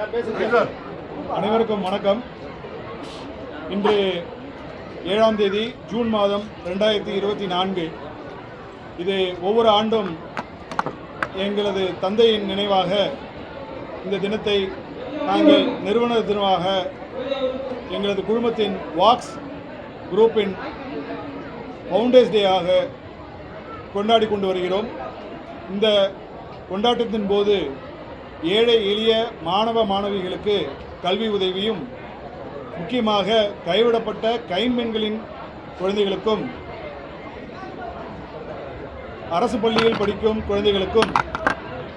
அனைவருக்கும் வணக்கம். இன்று ஏழாம் தேதி ஜூன் மாதம் ரெண்டாயிரத்தி இருபத்தி நான்கு. இது ஒவ்வொரு ஆண்டும் எங்களது தந்தையின் நினைவாக இந்த தினத்தை நாங்கள் நிறுவன தினமாக எங்களது குழுமத்தின் வாக்ஸ் குரூப்பின் ஃபவுண்டர்ஸ் டேயாக கொண்டாடி கொண்டு வருகிறோம். இந்த கொண்டாட்டத்தின் போது ஏழை எளிய மாணவ மாணவிகளுக்கு கல்வி உதவியும் முக்கியமாக கைவிடப்பட்ட கைம்பெண்களின் குழந்தைகளுக்கும் அரசு பள்ளியில் படிக்கும் குழந்தைகளுக்கும்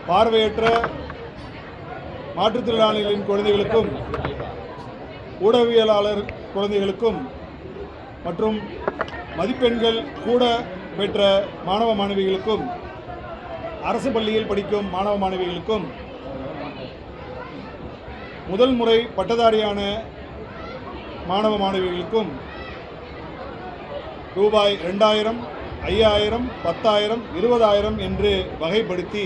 பார்வையற்ற மாற்றுத்திறனாளிகளின் குழந்தைகளுக்கும் ஊடகவியலாளர் குழந்தைகளுக்கும் மற்றும் மதிப்பெண்கள் கூட பெற்ற மாணவ மாணவிகளுக்கும் அரசு பள்ளியில் படிக்கும் மாணவ மாணவிகளுக்கும் முதல் முறை பட்டதாரியான மாணவ மாணவிகளுக்கும் ரூபாய் ரெண்டாயிரம் ஐயாயிரம் பத்தாயிரம் இருபதாயிரம் என்று வகைப்படுத்தி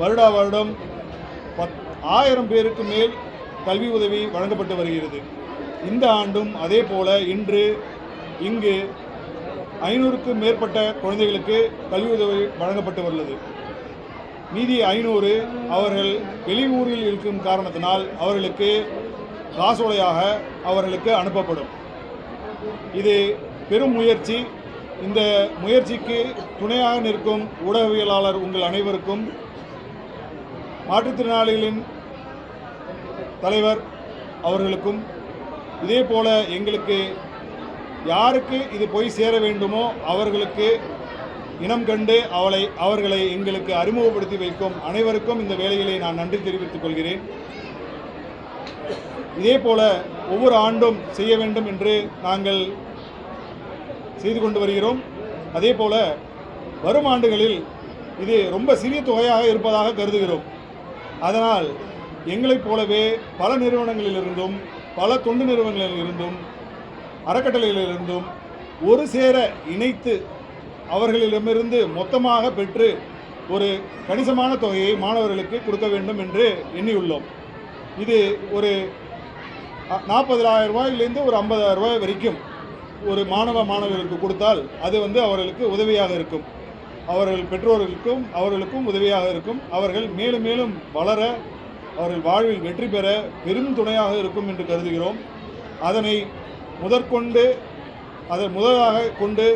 வருடா வருடம் பத் ஆயிரம் பேருக்கு மேல் கல்வி உதவி வழங்கப்பட்டு வருகிறது. இந்த ஆண்டும் அதே போல இன்று இங்கு ஐநூறுக்கும் மேற்பட்ட குழந்தைகளுக்கு கல்வி உதவி வழங்கப்பட்டு வருகிறது. மீதி ஐநூறு அவர்கள் வெளியூரில் இருக்கும் காரணத்தினால் அவர்களுக்கு காசோலையாக அவர்களுக்கு அனுப்பப்படும். இது பெரும் முயற்சி. இந்த முயற்சிக்கு துணையாக நிற்கும் ஊடகவியலாளர் உங்கள் அனைவருக்கும் மாற்றுத்திறனாளிகளின் தலைவர் அவர்களுக்கும் இதே போல எங்களுக்கு யாருக்கு இது போய் சேர வேண்டுமோ அவர்களுக்கு இனம் கண்டு அவளை அவர்களை எங்களுக்கு அறிமுகப்படுத்தி வைக்கும் அனைவருக்கும் இந்த வேலைகளை நான் நன்றி தெரிவித்துக் கொள்கிறேன். இதே போல ஒவ்வொரு ஆண்டும் செய்ய வேண்டும் என்று நாங்கள் செய்து கொண்டு வருகிறோம். அதே போல வரும் ஆண்டுகளில் இது ரொம்ப சிறிய தொகையாக இருப்பதாக கருதுகிறோம். அதனால் எங்களைப் போலவே பல நிறுவனங்களிலிருந்தும் பல தொண்டு நிறுவனங்களிலிருந்தும் அறக்கட்டளைகளிலிருந்தும் ஒரு சேர இணைத்து அவர்களிடமிருந்து மொத்தமாக பெற்று ஒரு கணிசமான தொகையை மாணவர்களுக்கு கொடுக்க வேண்டும் என்று எண்ணியுள்ளோம். இது ஒரு நாற்பதாயிரம் ரூபாயிலேருந்து ஒரு ஐம்பதாயிரம் ரூபாய் வரைக்கும் ஒரு மாணவ மாணவர்களுக்கு கொடுத்தால் அது வந்து அவர்களுக்கு உதவியாக இருக்கும். அவர்கள் பெற்றோர்களுக்கும் அவர்களுக்கும் உதவியாக இருக்கும். அவர்கள் மேலும் மேலும் வளர அவர்கள் வாழ்வில் வெற்றி பெற பெரும் துணையாக இருக்கும் என்று கருதுகிறோம். அதனை முதற்கொண்டு அதை முதலாக கொண்டு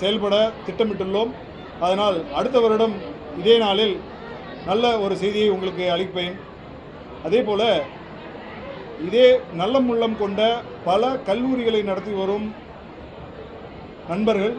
செயல்பட திட்டமிட்டுள்ளோம். அதனால் அடுத்த வருடம் இதே நாளில் நல்ல ஒரு செய்தியை உங்களுக்கு அளிப்பேன். அதே போல் இதே நல்ல முள்ளம் கொண்ட பல கல்லூரிகளை நடத்தி வரும் நண்பர்கள்